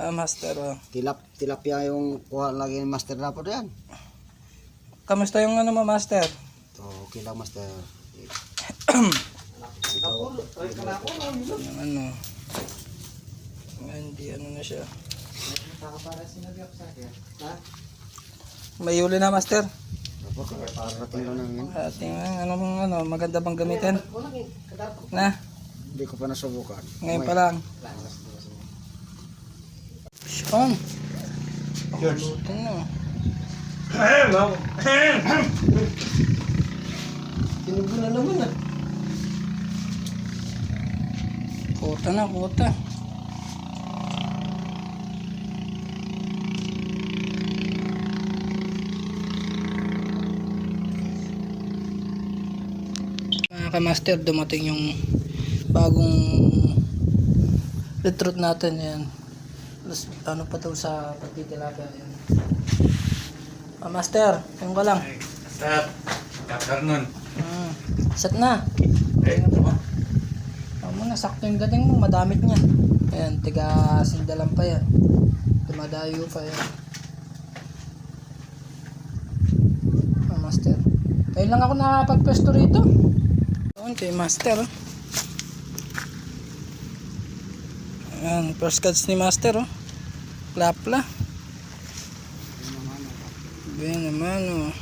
Ah, master. Oh. Tilap, tilapia yung kuha lagi ni Master Rapo yan. Kamusta yung ano mo, master? So, okay lang Master. Yung ano. Hindi ano na siya. May huli na, master. Parating lang namin. Ating ano bang ano, maganda bang gamitin? Na, Hindi ko pa nasubukan. ngayon pa lang. Sean. George. Ito na. Tinubo na naman ah. Kuta na, kuta. Mga kamaster, dumating yung bagong recruit natin yan. Tapos ano pa daw sa pagtitilapia yan. Ah, master, yung ka lang. Sir, afternoon. Hmm. Set na. Eh, Ako muna, sakto yung dating mo, madamit niya. Ayan, tiga sindalan pa yan. Dumadayo pa yan. Ah, master. Ngayon lang ako nakapagpwesto rito. Doon kay master. Oh. Ayan, first cuts ni master. Oh. Plapla. Bien naman oh.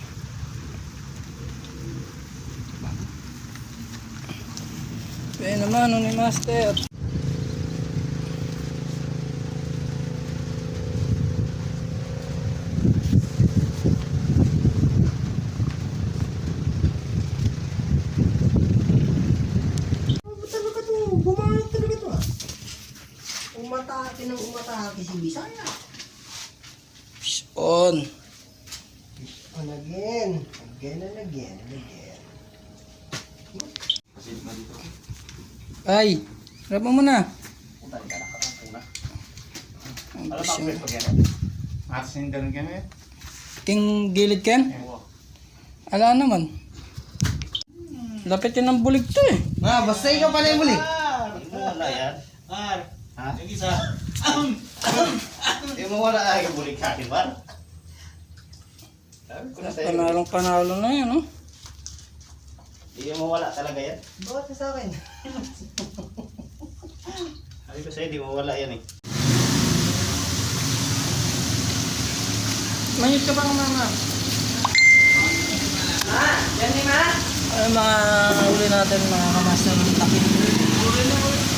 Bien naman oh, ni master. talaga to. Bumangat talaga to ah. Umatake ng umatake si Bisaya. Fish on. And again. Again and again and again. Ay, harap mo muna. Ang Alam fish mo on. yung ganun kami. King gilid ken? Ala naman. Lapit yun ng bulig to eh. Ah, basta ikaw pala yung mo wala yan. Ar. Ha? Yung isa. Hindi mo wala ay kabulig sa akin, Bar. Sabi ko na sa'yo. Panalong panalo na yan, oh. Hindi mo wala talaga yan. Bakit sa akin? Sabi ko sa'yo, hindi mo wala yan eh. Mayit ka bang mama? Ah, yan ni ma. Ay, mga uli natin, mga kamaster ng takip. Uh,